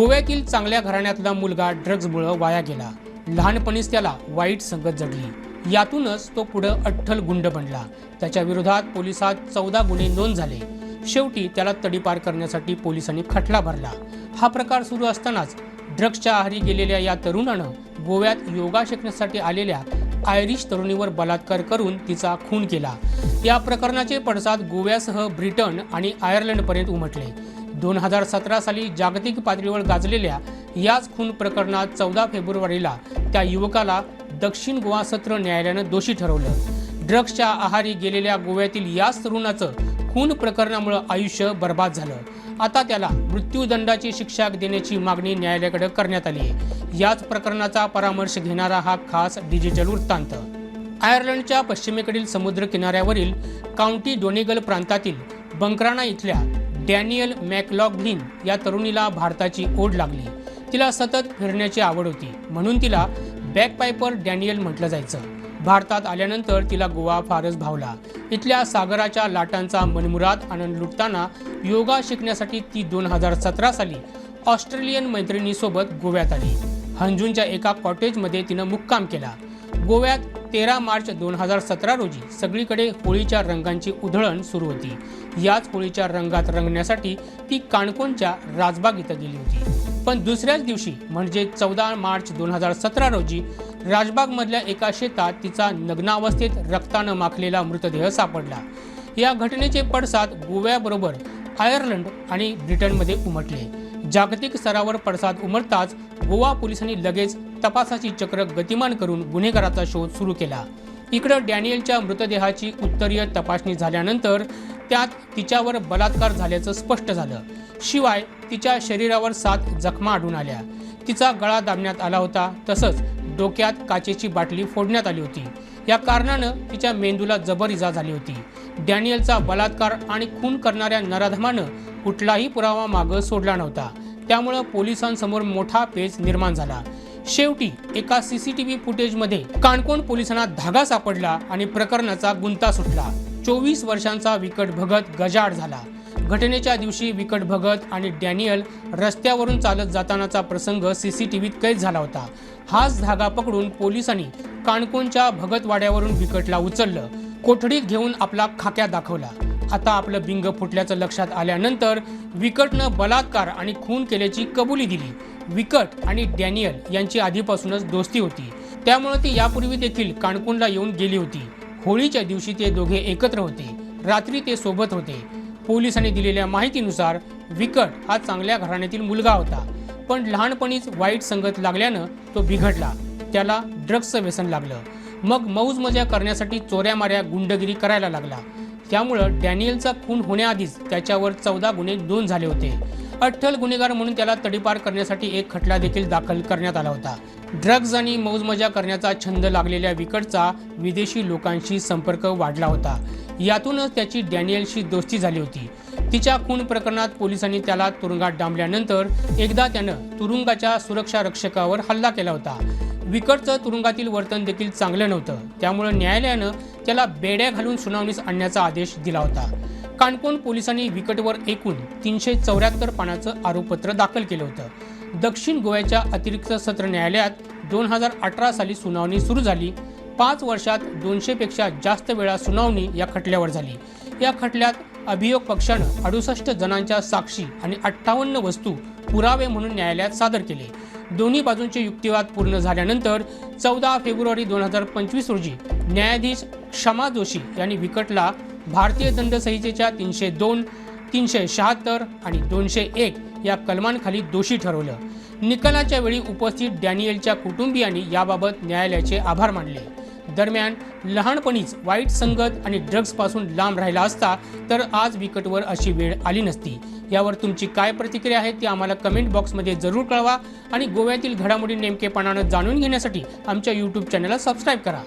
गोव्यातील चांगल्या घराण्यातला मुलगा ड्रग्जमुळं वाया गेला. लहानपणीच त्याला वाईट संगत जडली. यातूनच तो पुढं अठ्ठल गुंड बनला. त्याच्या विरोधात पोलिसात चौदा गुन्हे नोंद झाले. शेवटी त्याला तडीपार करण्यासाठी पोलिसांनी खटला भरला. हा प्रकार सुरू असतानाच ड्रग्सच्या आहारी गेलेल्या या तरुणानं गोव्यात योगा शिकण्यासाठी आलेल्या आयरिश तरुणीवर बलात्कार करून तिचा खून केला. या प्रकरणाचे पडसाद गोव्यासह ब्रिटन आणि आयर्लंडपर्यंत उमटले. दोन हजार सतरा साली जागतिक पातळीवर गाजलेल्या याच खून प्रकरणात चौदा फेब्रुवारीला त्या युवकाला दक्षिण गोवा सत्र न्यायालयानं दोषी ठरवलं. ड्रग्सच्या आहारी गेलेल्या गोव्यातील याच तरुणाचं खून प्रकरणामुळं आयुष्य बर्बाद झालं. आता त्याला मृत्यूदंडाची शिक्षा देण्याची मागणी न्यायालयाकडे करण्यात आली आहे. याच प्रकरणाचा परामर्श घेणारा हा खास डिजिटल वृत्तांत. आयर्लंडच्या पश्चिमेकडील समुद्र किनाऱ्यावरील काउंटी डोनेगल प्रांतातील बंकराणा इथल्या डॅनियल मॅकलॉगलिन या तरुणीला भारताची ओढ लागली. तिला सतत फिरण्याची आवड होती. म्हणून तिला बॅकपायपर डॅनियल म्हटलं जायचं. भारतात आल्यानंतर तिला गोवा फारच भावला. इथल्या सागराच्या लाटांचा मनमुरात आनंद लुटताना योगा शिकण्यासाठी ती दोन हजार सतरा साली ऑस्ट्रेलियन मैत्रिणीसोबत गोव्यात आली. हंजूनच्या एका कॉटेजमध्ये तिनं मुक्काम केला. गोव्यात तेरा मार्च दोन हजार सतरा रोजी सगळीकडे होळीच्या रंगांची उधळण सुरू होती. याच होळीच्या रंगात रंगण्यासाठी ती काणकोणच्या राजबाग इथं गेली होती. पण दुसऱ्याच दिवशी म्हणजे चौदा मार्च दोन हजार सतरा रोजी राजबागमधल्या एका शेतात तिचा नग्नावस्थेत रक्तानं माखलेला मृतदेह सापडला. या घटनेचे पडसाद गोव्याबरोबर आयर्लंड आणि ब्रिटनमध्ये उमटले. जागतिक स्तरावर पडसाद उमटताच गोवा पोलिसांनी लगेच तपासाची चक्र गतिमान करून गुन्हेगाराचा शोध सुरू केला. इकडं डॅनियलच्या मृतदेहाची उत्तरीय तपासणी झाल्यानंतर त्यात तिच्यावर बलात्कार झाल्याचं स्पष्ट झालं. शिवाय तिच्या शरीरावर सात जखमा आढळून आल्या. तिचा गळा दाबण्यात आला होता तसंच डोक्यात काचेची बाटली फोडण्यात आली होती. या कारणानं तिच्या मेंदूला जबर इजा झाली होती. डॅनियलचा बलात्कार आणि खून करणाऱ्या नराधमानं कुठलाही पुरावा मागं सोडला नव्हता. त्यामुळं पोलिसांसमोर मोठा पेच निर्माण झाला. शेवटी एका सीसीटीव्ही फुटेजमध्ये काणकोण पोलिसांना धागा सापडला आणि प्रकरणाचा गुंता सुटला. चोवीस वर्षांचा विकट भगत गजाड झाला. घटनेच्या दिवशी विकट भगत आणि डॅनियल रस्त्यावरून चालत जातानाचा प्रसंग सीसीटीव्हीत कैद झाला होता. हाच धागा पकडून पोलिसांनी काणकोणच्या भगतवाड्यावरून विकटला उचललं. कोठडीत घेऊन आपला खाक्या दाखवला. आता आपलं बिंग फुटल्याचं लक्षात आल्यानंतर विकटनं बलात्कार आणि खून केल्याची कबुली दिली. विकट आणि डॅनियल यांची आधीपासूनच दोस्ती होती. त्यामुळे ती यापूर्वी देखील काणकोणला येऊन गेली होती. होळीच्या दिवशी ते दोघे एकत्र होते. रात्री ते सोबत होते. पोलिसांनी दिलेल्या माहितीनुसार विकट हा चांगल्या घराण्यातील मुलगा होता. पण लहानपणीच वाईट संगत लागल्यानं तो बिघडला. त्याला ड्रग्सचं व्यसन लागलं. मग मौज मजा करण्यासाठी चोऱ्या माऱ्या गुंडगिरी करायला लागला. त्यामुळं डॅनियलचा खून होण्याआधीच त्याच्यावर चौदा गुन्हे नोंद झाले होते. अठ्ठल गुन्हेगार म्हणून त्याला तडीपार करण्यासाठी एक खटला देखील दाखल करण्यात आला होता. ड्रग्ज आणि मौजमजा करण्याचा छंद लागलेल्या विकटचा विदेशी लोकांशी संपर्क वाढला होता. यातूनच त्याची डॅनियलशी दोस्ती झाली होती. तिच्या खून प्रकरणात पोलिसांनी त्याला तुरुंगात डांबल्यानंतर एकदा त्यानं तुरुंगाच्या सुरक्षा रक्षकावर हल्ला केला होता. विकटचं तुरुंगातील वर्तन देखील चांगलं नव्हतं. त्यामुळे न्यायालयानं त्याला बेड्या घालून सुनावणीस आणण्याचा आदेश दिला होता. काणकोण पोलिसांनी विकटवर एकूण तीनशे चौऱ्याहत्तर पानाचं आरोपपत्र दाखल केलं होतं. दक्षिण गोव्याच्या अतिरिक्त सत्र न्यायालयात दोन हजार अठरा साली सुनावणी सुरू झाली. पाच वर्षात दोनशेपेक्षा जास्त वेळा सुनावणी या खटल्यावर झाली. या खटल्यात अभियोग पक्षानं अडुसष्ट जणांच्या साक्षी आणि अठ्ठावन्न वस्तू पुरावे म्हणून न्यायालयात सादर केले. दोन्ही बाजूंचे युक्तिवाद पूर्ण झाल्यानंतर चौदा फेब्रुवारी दोन हजार पंचवीस रोजी न्यायाधीश क्षमा जोशी यांनी विकटला भारतीय दंडसंहितेच्या तीनशे दोन तीनशे शहात्तर आणि दोनशे एक या कलमांखाली दोषी ठरवलं. निकालाच्या वेळी उपस्थित डॅनियलच्या कुटुंबियांनी याबाबत न्यायालयाचे आभार मानले. दरम्यान लहानपणीच वाईट संगत आणि ड्रग्जपासून लांब राहिला असता तर आज विकटवर अशी वेळ आली नसती. यावर तुमची काय प्रतिक्रिया आहे ती आम्हाला कमेंट बॉक्समध्ये जरूर कळवा आणि गोव्यातील घडामोडी नेमकेपणानं जाणून घेण्यासाठी आमच्या यूट्यूब चॅनलला सबस्क्राईब करा.